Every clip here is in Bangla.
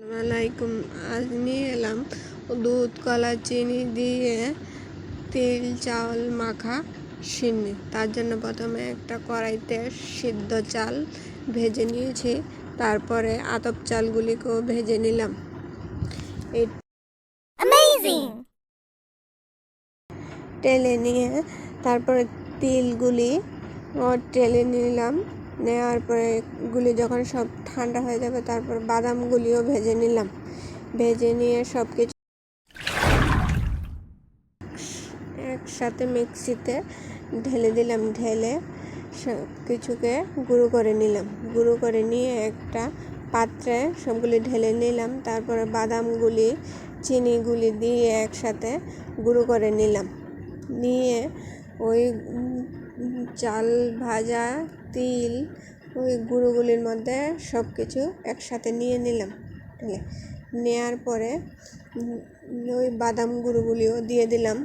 আলাইকুম আজ নিয়ে এলাম দুধ কলা চিনি দিয়ে তিল চাল মাখা সিন্নি। তার জন্য প্রথমে একটা কড়াইতে সিদ্ধ চাল ভেজে নিয়েছি তারপরে আতপ চালগুলিকেও ভেজে নিলাম। এই টেলে নিয়ে তারপরে তিলগুলি ও টেলে নিলাম। নেওয়ার পরে গুলি যখন সব ঠান্ডা হয়ে যাবে, তারপর বাদামগুলিও ভেজে নিলাম। ভেজে নিয়ে সব কিছু একসাথে মিক্সিতে ঢেলে দিলাম, ঢেলে সব কিছুকে গুঁড়ো করে নিলাম। গুঁড়ো করে নিয়ে একটা পাত্রে সবগুলি ঢেলে নিলাম, তারপরে বাদামগুলি, চিনিগুলি দিয়ে একসাথে গুঁড়ো করে নিলাম। নিয়ে ওই চাল ভাজা, তিল, ওই গুঁড়োগুলির মধ্যে সব কিছু একসাথে নিয়ে নিলাম। ঢেলে নেওয়ার পরে ওই বাদাম গুঁড়োগুলিও দিয়ে দিলাম।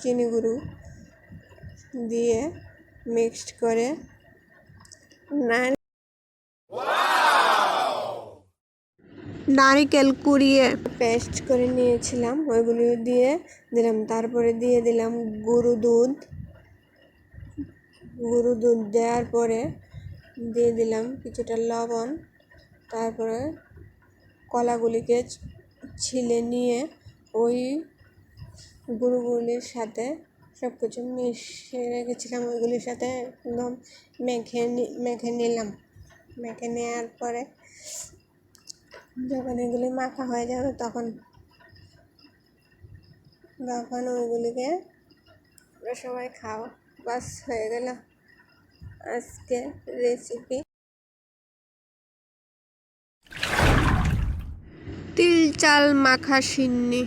চিনি গুঁড়ো দিয়ে মিক্সড করে নার নারিকেল কুড়িয়ে পেস্ট করে নিয়েছিলাম। ওইগুলি দিয়ে দিলাম। তারপরে দিয়ে দিলাম গরু দুধ। গরু দুধ দেওয়ার পরে দিয়ে দিলাম কিছুটা লবণ, তারপরে কলাগুলিকে ছিলে নিয়ে ওই গরুগুলির সাথে সব কিছু মিশিয়ে রেখেছিলাম, ওইগুলির সাথে একদম মেখে মেখে নিলাম। মেখে নেওয়ার পরে যখন এগুলি মাখা হয়ে যাবে তখন তখন ওইগুলিকে সবাই খাও। বাস হয়ে গেল আজকে রেসিপি তিল চাল মাখা সিন্নি।